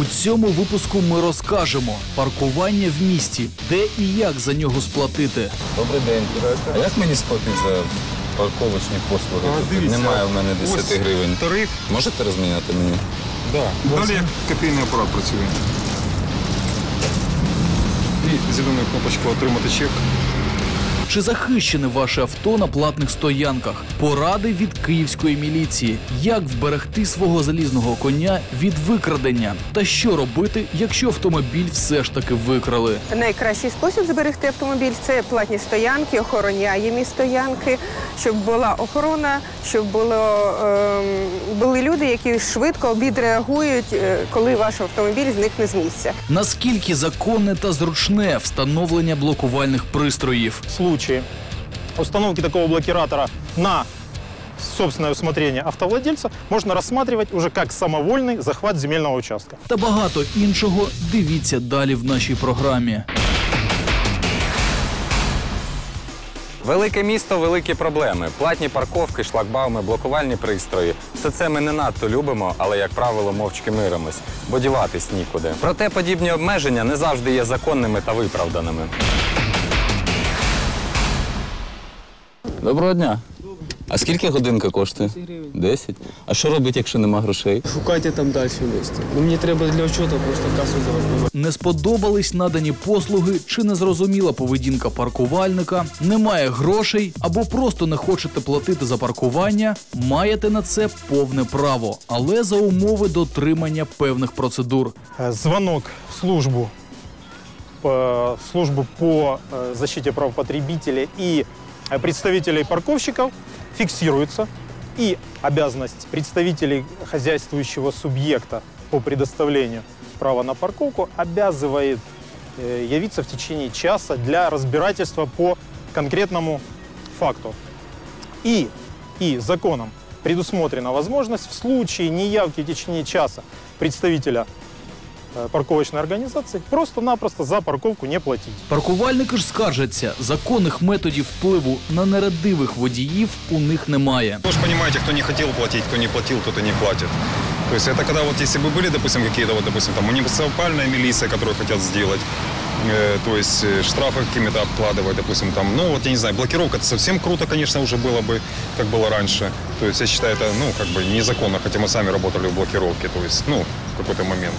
У цьому випуску ми розкажемо паркування в місті, де і як за нього сплатити. Добрий день. А як мені сплатити за парковочні послуги? А, дивіться, Немає в мене 10 ось гривень. Тариф, Можете розміняти мені? да. Далі як копійний апарат працює. І зелену кнопочку отримати чек. Чи захищене ваше авто на платних стоянках? Поради від київської міліції, як вберегти свого залізного коня від викрадення, та що робити, якщо автомобіль все ж таки викрали. Найкращий спосіб зберегти автомобіль це платні стоянки, охороняємі стоянки, щоб була охорона, щоб було, ем, були люди, які швидко відреагують, е, коли ваш автомобіль зникне з місця. Наскільки законне та зручне встановлення блокувальних пристроїв? В случае установки такого блокиратора на собственное усмотрение автовладельца можно рассматривать уже как самовольный захват земельного участка. Та багато іншого дивіться далі в нашій програмі. Велике місто, великі проблеми. Платні парковки, шлагбауми, блокувальні пристрої. Все це ми не надто любимо, але, як правило, мовчки миримось, бо діватись нікуди. Проте подібні обмеження не завжди є законними та виправданими. Доброго дня. А скільки годинка коштує? 10 гривень. 10? А що робить, якщо нема грошей? Шукайте там далі місце. Ну мені треба для очота просто касу зараз. Не сподобались надані послуги чи незрозуміла поведінка паркувальника, немає грошей або просто не хочете платити за паркування, маєте на це повне право, але за умови дотримання певних процедур. Э, Звонок в службу, по- в службу по э, защите прав потребителя и э, представителей парковщиков фиксируется. И обязанность представителей хозяйствующего субъекта по предоставлению права на парковку обязывает э, явиться в течение часа для разбирательства по конкретному факту. И, и законом предусмотрена возможность в случае неявки в течение часа представителя э, парковочной организации просто-напросто за парковку не платить. Паркувальники ж скаржаться, законних методів впливу на нерадивих водіїв у них немає. Вы же понимаете, кто не хотел платить, кто не платил, тот и не платит. То есть это когда вот если бы были, допустим, какие-то вот, допустим, там муниципальная милиция, которые хотят сделать, э, то есть э, штрафы какими-то обкладывать, допустим, там, ну вот я не знаю, блокировка, это совсем круто, конечно, уже было бы, как было раньше. То есть я считаю, это, ну, как бы незаконно, хотя мы сами работали в блокировке, то есть, ну, в какой-то момент.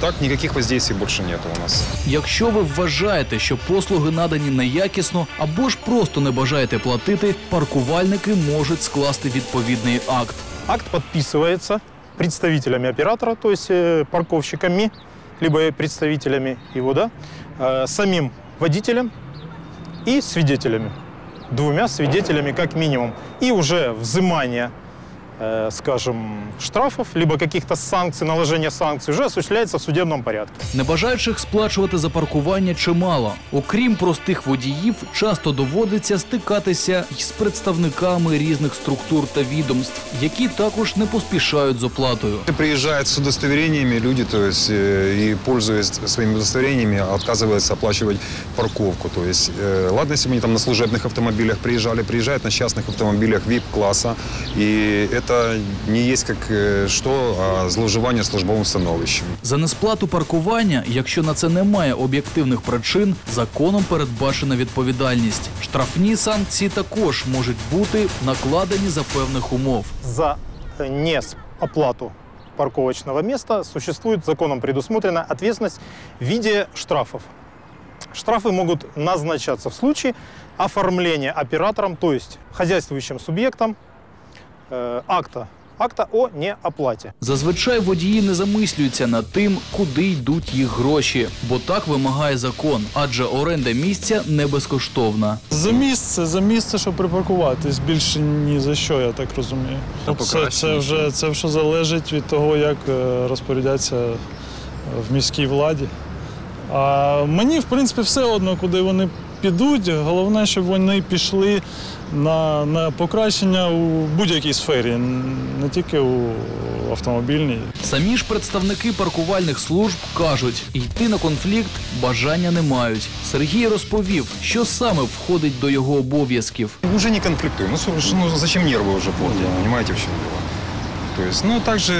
Так, никаких воздействий больше нету у нас. Якщо ви вважаєте, що послуги надані неякісно або ж просто не бажаєте платити, паркувальники можуть скласти відповідний акт. Акт подписывается представителями оператора, то есть э, парковщиками, либо представителями его, да, э, самим водителем и свидетелями. Двумя свидетелями как минимум. И уже взимание, э, скажем, штрафов, либо каких-то санкций, наложение санкций уже осуществляется в судебном порядке. Небажаючих сплачувати за паркування чимало. Окрім простих водіїв, часто доводиться стикатися й з представниками різних структур та відомств, які також не поспішають з оплатою. Приезжают с удостоверениями люди, то есть, э, и, пользуясь своими удостоверениями, отказываются оплачивать парковку. То есть, э, ладно, если бы они там на служебных автомобилях приезжали, приезжают на частных автомобилях VIP-класса, и это не есть как э, что, а зловживание службовым становищем. За несплату паркування, якщо на це немає об'єктивних причин, законом передбачена відповідальність. Штрафні санкції також можуть бути накладені за певних умов. За э, неоплату парковочного места существует законом предусмотрена ответственность в виде штрафов. Штрафы могут назначаться в случае оформления оператором, то есть хозяйствующим субъектом, э, акта, акта о неоплате. Зазвичай водії не замислюються над тим, куди йдуть їх гроші, бо так вимагає закон, адже оренда місця не безкоштовна. За місце, за місце, щоб припаркуватись, більше ні за що, я так розумію. Це, це, вже, це вже залежить від того, як е, розпорядяться е, в міській владі. А мені, в принципі, все одно, куди вони підуть. Головне, щоб вони пішли на, на покращення у будь-якій сфері, не тільки у автомобільній. Самі ж представники паркувальних служб кажуть, йти на конфлікт бажання не мають. Сергій розповів, що саме входить до його обов'язків. Уже не конфликтуем. Ну, ну зачем нервы уже портить, понимаете, в чем дело? То есть, ну, также,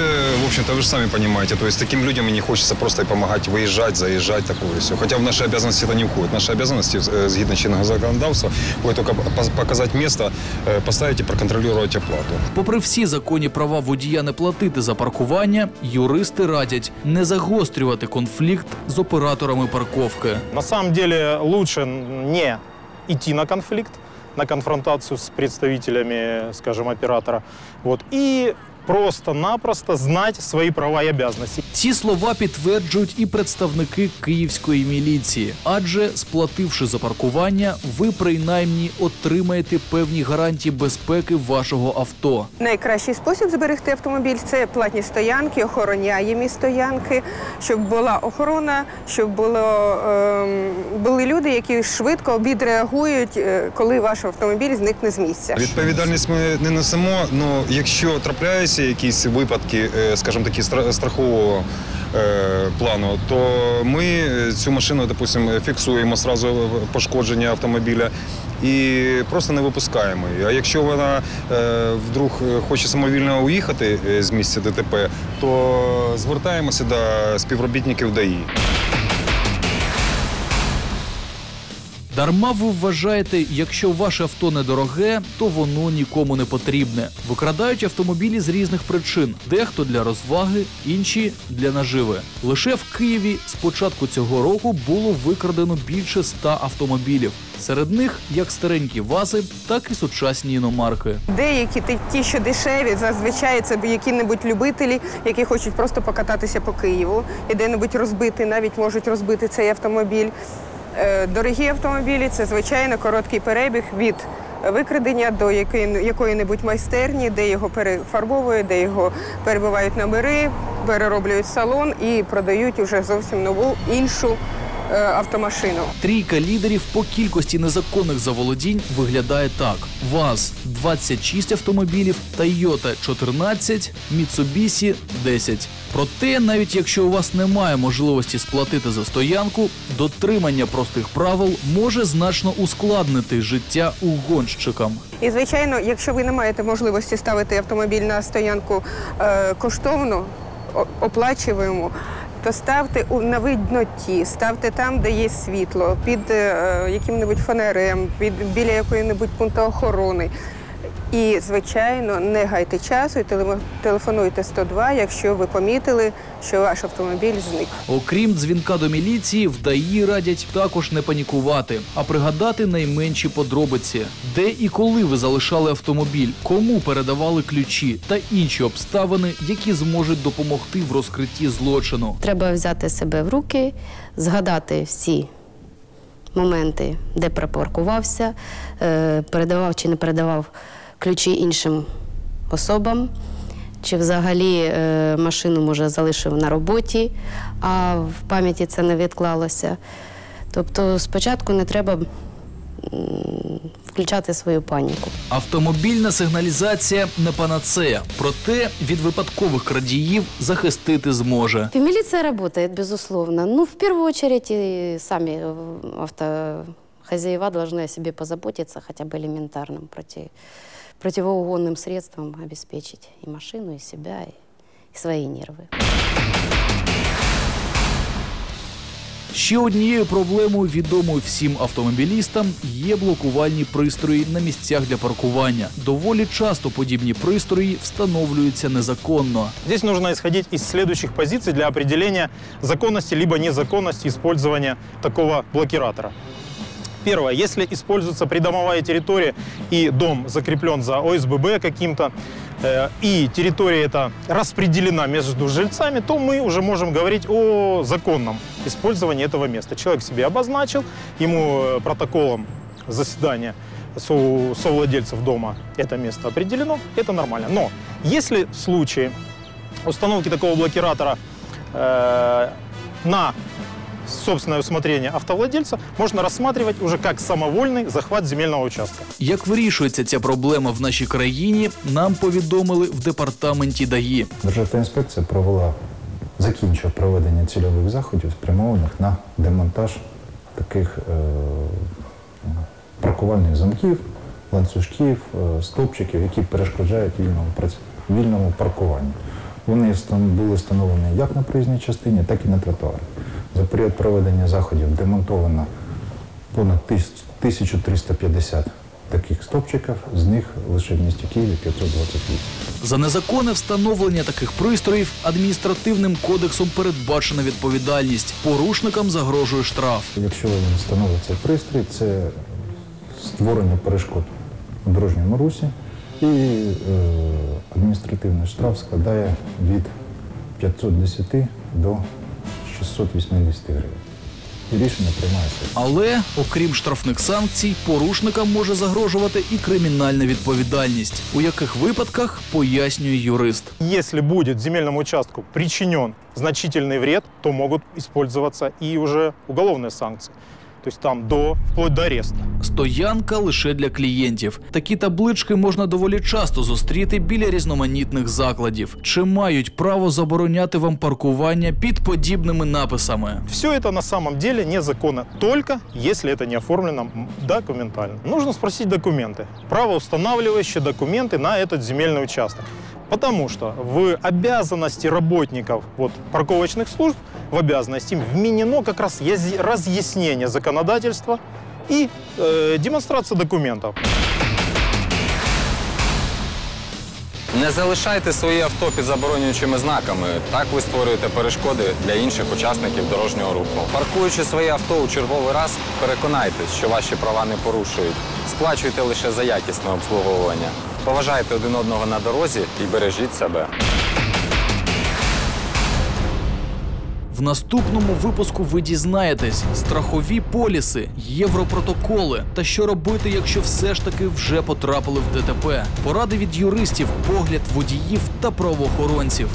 в общем-то, вы же сами понимаете, то есть таким людям и не хочется просто и помогать выезжать, заезжать, такое все. Хотя в наши обязанности это не входит. Наши обязанности, э, згідно чинного законодавства, входит только пос- показать место, э, поставить и проконтролировать оплату. Попри всі законні права водія не платити за паркування, юристи радять не загострювати конфлікт з операторами парковки. На самом деле лучше не идти на конфликт, на конфронтацию с представителями, скажем, оператора. Вот, и просто-напросто знать свои права и обязанности. Ці слова підтверджують і представники київської міліції, адже сплативши за паркування, ви принаймні отримаєте певні гарантії безпеки вашого авто. Найкращий спосіб зберегти автомобіль це платні стоянки, охороняємі стоянки, щоб була охорона, щоб було, ем, були люди, які швидко відреагують, е, коли ваш автомобіль зникне з місця. Відповідальність ми не несемо, але якщо трапляються якісь випадки, е, скажімо такі, стра- страхового е, плану, то ми цю машину, допустимо, фіксуємо сразу пошкодження автомобіля і просто не випускаємо її. А якщо вона е, вдруг хоче самовільно уїхати з місця ДТП, то звертаємося до співробітників ДАІ. Дарма ви вважаєте, якщо ваше авто недороге, то воно нікому не потрібне. Викрадають автомобілі з різних причин: дехто для розваги, інші для наживи. Лише в Києві з початку цього року було викрадено більше ста автомобілів. Серед них як старенькі вази, так і сучасні іномарки. Деякі ті- що дешеві, зазвичай це які-небудь любителі, які хочуть просто покататися по Києву і де-небудь розбити, навіть можуть розбити цей автомобіль. Е, Дорогі автомобілі це звичайно короткий перебіг від викрадення до якої- якої-небудь майстерні, де його перефарбовують, де його перебивають номери, перероблюють салон і продають уже зовсім нову іншу автомашину. Трійка лідерів по кількості незаконних заволодінь виглядає так: ВАЗ 26 автомобілів, Toyota 14, Mitsubishi 10. Проте, навіть якщо у вас немає можливості сплатити за стоянку, дотримання простих правил може значно ускладнити життя угонщикам. І звичайно, якщо ви не маєте можливості ставити автомобіль на стоянку е, коштовну, оплачуємо, то ставте на видноті, ставте там, де є світло, під е, яким-небудь фонарем, під біля якої-небудь пункту охорони. І, звичайно, не гайте часу і телефонуйте 102, якщо ви помітили, що ваш автомобіль зник. Окрім дзвінка до міліції, в ДАІ радять також не панікувати, а пригадати найменші подробиці, де і коли ви залишали автомобіль, кому передавали ключі та інші обставини, які зможуть допомогти в розкритті злочину. Треба взяти себе в руки, згадати всі моменти, де припаркувався, е, передавав чи не передавав ключі іншим особам, чи взагалі е, машину може залишив на роботі, а в пам'яті це не відклалося. Тобто спочатку не треба м, включати свою паніку. Автомобільна сигналізація не панацея, проте від випадкових крадіїв захистити зможе. И милиция работает, безусловно. Ну, в первую очередь, и сами э, автохозяева должны о себе позаботиться хотя бы элементарным проти, противоугонным средством обеспечить и машину, и себя, и, и свои нервы. Ще однією проблемою, відомою всім автомобілістам, є блокувальні пристрої на місцях для паркування. Доволі часто подібні пристрої встановлюються незаконно. Здесь нужно исходить из следующих позиций для определения законности либо незаконности использования такого блокиратора. Первое, если используется придомовая территория и дом закреплен за ОСББ каким-то, э, и территория эта распределена между жильцами, то мы уже можем говорить о законном использовании этого места. Человек себе обозначил, ему э, протоколом заседания со- совладельцев дома это место определено, это нормально. Но если в случае установки такого блокиратора э, на собственное усмотрение автовладельца, можно рассматривать уже как самовольный захват земельного участка. Як вирішується ця проблема в нашій країні, нам повідомили в департаменті ДАІ. Державна інспекція провела, закінчує проведення цільових заходів, спрямованих на демонтаж таких е, паркувальних замків, ланцюжків, е, стовпчиків, які перешкоджають вільному вільному паркуванні. Вони встан- були встановлені як на проїзній частині, так і на тротуарі. За період проведення заходів демонтовано понад тис- 1350 таких стопчиків, з них лише в місті Києві 528. За незаконне встановлення таких пристроїв адміністративним кодексом передбачена відповідальність. Порушникам загрожує штраф. Якщо він встановить цей пристрій, це створення перешкод у дорожньому русі і е, адміністративний штраф складає від 510 до 680 гривень. І рішення приймає суд. Але, окрім штрафних санкцій, порушникам може загрожувати і кримінальна відповідальність, у яких випадках пояснює юрист. Якщо буде земельному участку причинен значительний вред, то можуть використовуватися і уже уголовні санкции То есть там до, вплоть до ареста. Стоянка лише для клієнтів. Такі таблички можна доволі часто зустріти біля різноманітних закладів. Чи мають право забороняти вам паркування під подібними написами? Все это на самом деле незаконно, только если это не оформлено м, документально. Нужно спросить документы, правоустанавливающие документы на этот земельный участок. Потому что в обязанности работников вот, парковочных служб, в обязанности им вменено как раз язи- разъяснение законодательства и э, демонстрация документов. Не залишайте свої авто під заборонюючими знаками. Так ви створюєте перешкоди для інших учасників дорожнього руху. Паркуючи своє авто у черговий раз, переконайтесь, що ваші права не порушують. Сплачуйте лише за якісне обслуговування. Поважайте один одного на дорозі і бережіть себе. В наступному випуску ви дізнаєтесь страхові поліси, європротоколи та що робити, якщо все ж таки вже потрапили в ДТП. Поради від юристів, погляд водіїв та правоохоронців.